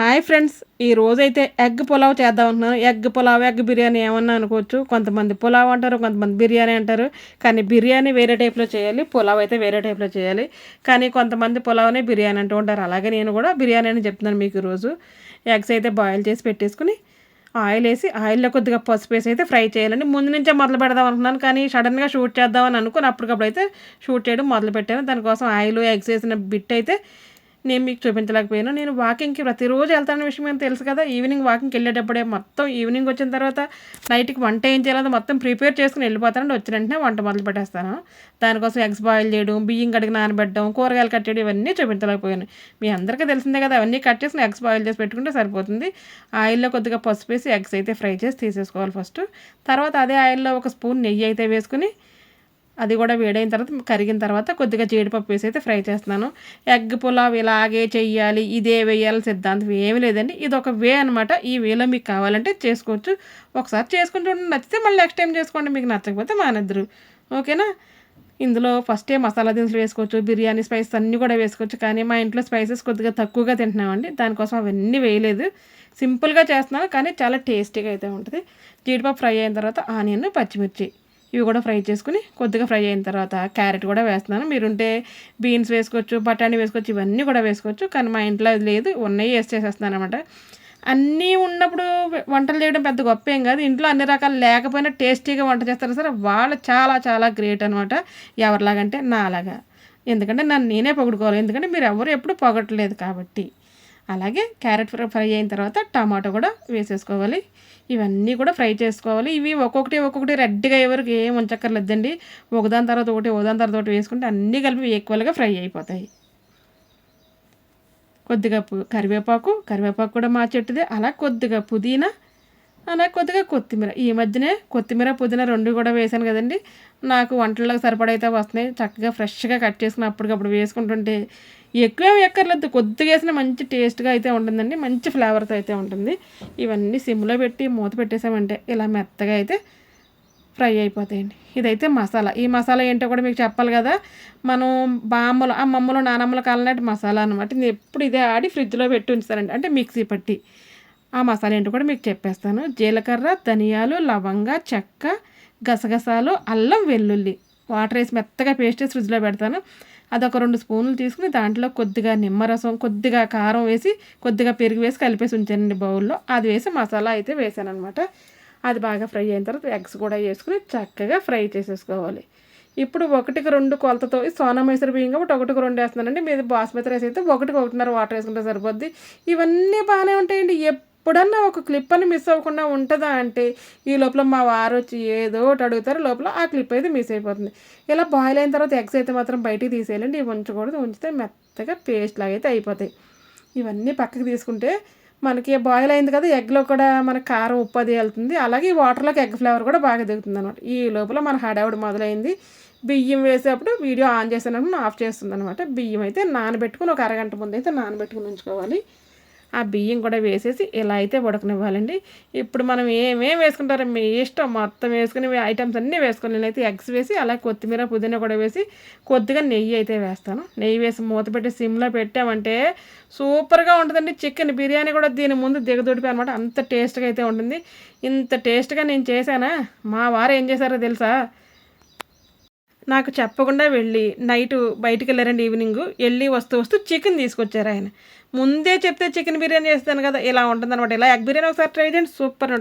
Hi friends ఈ రోజైతే egg pulao చేద్దాం అంటున్నాను ఎగ్ పులావ్ ఎగ్ బిర్యానీ ఏమన్నా అనుకోవచ్చు. కొంతమంది పులావ్ అంటారు కొంతమంది బిర్యానీ అంటారు. కానీ బిర్యానీ వేరే టైప్లో చేయాలి పులావ్ అయితే వేరే టైప్లో చేయాలి. కానీ కొంతమంది పులావ్నే బిర్యానీ అంటూ ఉంటారు. అలాగే నేను కూడా బిర్యానీ అని చెప్తున్నాను మీకు ఈరోజు ఎగ్స్ అయితే బాయిల్ చేసి పెట్టేసుకుని ఆయిల్ వేసి ఆయిల్లో కొద్దిగా పసుపు వేసి అయితే ఫ్రై చేయాలని ముందు నుంచే మొదలు పెడదాం అనుకున్నాను. కానీ సడన్గా షూట్ చేద్దామని అనుకుని అప్పటికప్పుడు అయితే షూట్ చేయడం మొదలు పెట్టాను. దానికోసం ఆయిల్ ఎగ్స్ వేసిన బిట్ అయితే నేను మీకు చూపించలేకపోయాను. నేను వాకింగ్కి ప్రతిరోజు వెళ్తాను విషయం ఏం తెలుసు కదా. ఈవినింగ్ వాకింగ్కి వెళ్ళేటప్పుడే మొత్తం ఈవినింగ్ వచ్చిన తర్వాత నైట్కి వంట ఏం చేయాలో మొత్తం ప్రిపేర్ చేసుకుని వెళ్ళిపోతానండి వచ్చిన వెంటనే వంట మొదలు పెట్టేస్తాను. దానికోసం ఎగ్స్ బాయిల్ చేయడం బియ్యం కడిగి నానబెట్టడం కూరగాయలు కట్ చేయడం ఇవన్నీ చూపించలేకపోయాను. మీ అందరికీ తెలిసిందే కదా అవన్నీ కట్ చేసి ఎగ్స్ బాయిల్ చేసి పెట్టుకుంటే సరిపోతుంది. ఆయిల్లో కొద్దిగా పసుపు వేసి ఎగ్స్ అయితే ఫ్రై చేసి తీసేసుకోవాలి ఫస్ట్. తర్వాత అదే ఆయిల్లో ఒక స్పూన్ నెయ్యి అయితే వేసుకుని అది కూడా వేడైన తర్వాత కరిగిన తర్వాత కొద్దిగా జీడిపప్పు వేసి అయితే ఫ్రై చేస్తున్నాను. ఎగ్ పులావ్ ఇలాగే చెయ్యాలి ఇదే వేయాలి సిద్ధాంతం ఏమీ లేదండి. ఇది ఒక వే అనమాట ఈ వేలో మీకు కావాలంటే చేసుకోవచ్చు. ఒకసారి చేసుకుని చూడండి. నచ్చితే మళ్ళీ నెక్స్ట్ టైం చేసుకోండి. మీకు నచ్చకపోతే మానేద్దరు. ఓకేనా? ఇందులో ఫస్టే మసాలా దినుసులు వేసుకోవచ్చు బిర్యానీ స్పైసెస్ అన్నీ కూడా వేసుకోవచ్చు. కానీ మా ఇంట్లో స్పైసెస్ కొద్దిగా తక్కువగా తింటున్నామండి. దానికోసం అవన్నీ వేయలేదు. సింపుల్గా చేస్తున్నాను కానీ చాలా టేస్టీగా అయితే ఉంటుంది. జీడిపప్పు ఫ్రై అయిన తర్వాత ఆనియన్ పచ్చిమిర్చి. ఇవి కూడా ఫ్రై చేసుకుని కొద్దిగా ఫ్రై అయిన తర్వాత క్యారెట్ కూడా వేస్తున్నాను. మీరుంటే బీన్స్ వేసుకోవచ్చు బఠానీ వేసుకోవచ్చు ఇవన్నీ కూడా వేసుకోవచ్చు. కానీ మా ఇంట్లో అది లేదు ఉన్నాయి వేసి చేసేస్తున్నాను అనమాట అన్నీ ఉన్నప్పుడు వంటలు చేయడం పెద్ద గొప్ప ఏం కాదు. ఇంట్లో అన్ని రకాలు లేకపోయినా టేస్టీగా వంట చేస్తారు సరే వాళ్ళు చాలా చాలా గ్రేట్ అనమాట ఎవరిలాగంటే నాలాగా. ఎందుకంటే నన్ను నేనే పొగుడుకోవాలి. ఎందుకంటే మీరు ఎవరు ఎప్పుడు పొగట్లేదు కాబట్టి. అలాగే క్యారెట్ ఫ్రై అయిన తర్వాత టమాటో కూడా వేసేసుకోవాలి. ఇవన్నీ కూడా ఫ్రై చేసుకోవాలి. ఇవి ఒక్కొక్కటి ఒక్కొక్కటి రెడ్గా ఎవరికి ఏం ఉంచక్కర్లేదండి. ఒకదాని తర్వాత ఒకటి ఒకదాని తర్వాత ఒకటి వేసుకుంటే అన్నీ కలిపి ఈక్వల్గా ఫ్రై అయిపోతాయి. కొద్దిగా కరివేపాకు కరివేపాకు కూడా మా చెట్టుదే. అలా కొద్దిగా పుదీనా అలా కొద్దిగా కొత్తిమీర. ఈ మధ్యనే కొత్తిమీర పుదీనా రెండు కూడా వేసాను కదండి. నాకు వంటలకు సరిపడైతే వస్తున్నాయి. చక్కగా ఫ్రెష్గా కట్ చేసుకుని అప్పటికప్పుడు వేసుకుంటుంటే ఎక్కువ ఎక్కర్లేదు కొద్దిగా వేసిన మంచి టేస్ట్గా అయితే ఉంటుందండి. మంచి ఫ్లేవర్తో అయితే ఉంటుంది. ఇవన్నీ సిమ్లో పెట్టి మూత పెట్టేసామంటే ఇలా మెత్తగా అయితే ఫ్రై అయిపోతాయండి. ఇదైతే మసాలా. ఈ మసాలా ఏంటో కూడా మీకు చెప్పాలి కదా. మనం బామ్మలు అమ్మమ్మలు నానమ్మలు కాలనాటి మసాలా అనమాట నేను ఎప్పుడు ఇదే ఆడి ఫ్రిడ్జ్లో పెట్టి ఉంచుతారండి అంటే మిక్సీ పట్టి. ఆ మసాలా ఏంటో కూడా మీకు చెప్పేస్తాను. జీలకర్ర ధనియాలు లవంగ చెక్క గసగసాలు అల్లం వెల్లుల్లి. వాటర్ వేసి మెత్తగా పేస్ట్ వేసి ఫ్రిడ్జ్లో పెడతాను. అదొక రెండు స్పూన్లు తీసుకుని దాంట్లో కొద్దిగా నిమ్మరసం కొద్దిగా కారం వేసి కొద్దిగా పెరుగు వేసి కలిపేసి ఉంచానండి బౌల్లో. అది వేసి మసాలా అయితే వేసాను అనమాట అది బాగా ఫ్రై అయిన తర్వాత ఎగ్స్ కూడా వేసుకుని చక్కగా ఫ్రై చేసేసుకోవాలి. ఇప్పుడు ఒకటికి రెండు కొలతతో సోనా మైసూర్ బియ్యం కాబట్టి ఒకటికి రెండు వేస్తున్నానండి. మీరు బాస్మతి రైస్ అయితే ఒకటికి ఒకటిన్నర వాటర్ వేసుకుంటే సరిపోద్ది. ఇవన్నీ బాగానే ఉంటాయండి. ఎప్పుడన్నా ఒక క్లిప్ అని మిస్ అవ్వకుండా ఉంటుందా అంటే ఈ లోపల మా వారు వచ్చి ఏదో ఒకటి అడుగుతారు లోపల ఆ క్లిప్ అయితే మిస్ అయిపోతుంది. ఇలా బాయిల్ అయిన తర్వాత ఎగ్స్ అయితే మాత్రం బయటికి తీసేయాలండి. ఇవి ఉంచకూడదు. ఉంచితే మెత్తగా పేస్ట్ లాగా అయితే అయిపోతాయి. ఇవన్నీ పక్కకి తీసుకుంటే మనకి బాయిల్ అయింది కదా ఎగ్లో కూడా మన కారం ఉప్పు అది వెళ్తుంది. అలాగే ఈ వాటర్లోకి ఎగ్ ఫ్లేవర్ కూడా బాగా దిగుతుంది అనమాట ఈ లోపల మన హడావుడి మొదలైంది. బియ్యం వేసేటప్పుడు వీడియో ఆన్ చేసినప్పుడు ఆఫ్ చేస్తుంది అనమాట బియ్యం అయితే నానబెట్టుకుని ఒక అరగంట ముందు అయితే నానబెట్టుకుని ఉంచుకోవాలి. ఆ బియ్యం కూడా వేసేసి ఇలా అయితే ఉడకనివ్వాలండి. ఇప్పుడు మనం ఏమేం వేసుకుంటారో మీ ఇష్టం మొత్తం వేసుకుని ఐటమ్స్ అన్నీ వేసుకొని నేనైతే ఎగ్స్ వేసి అలా కొత్తిమీర పుదీనా కూడా వేసి కొద్దిగా నెయ్యి అయితే వేస్తాను. నెయ్యి వేసి మూత పెట్టి సిమ్లో పెట్టామంటే సూపర్గా ఉంటుందండి. చికెన్ బిర్యానీ కూడా దీని ముందు దిగదొడిపి అనమాట అంత టేస్ట్గా అయితే ఉంటుంది. ఇంత టేస్ట్గా నేను చేశానా? మా వారు ఏం చేశారో తెలుసా? నాకు చెప్పకుండా వెళ్ళి నైట్ బయటికి వెళ్ళారండి ఈవినింగ్. వెళ్ళి వస్తూ వస్తూ చికెన్ తీసుకొచ్చారు ఆయన. ముందే చెప్తే చికెన్ బిర్యానీ చేస్తాను కదా ఇలా ఉంటుంది అనమాట ఇలా ఎగ్ బిర్యానీ ఒకసారి ట్రై చేయండి సూపర్ ఉంటుంది.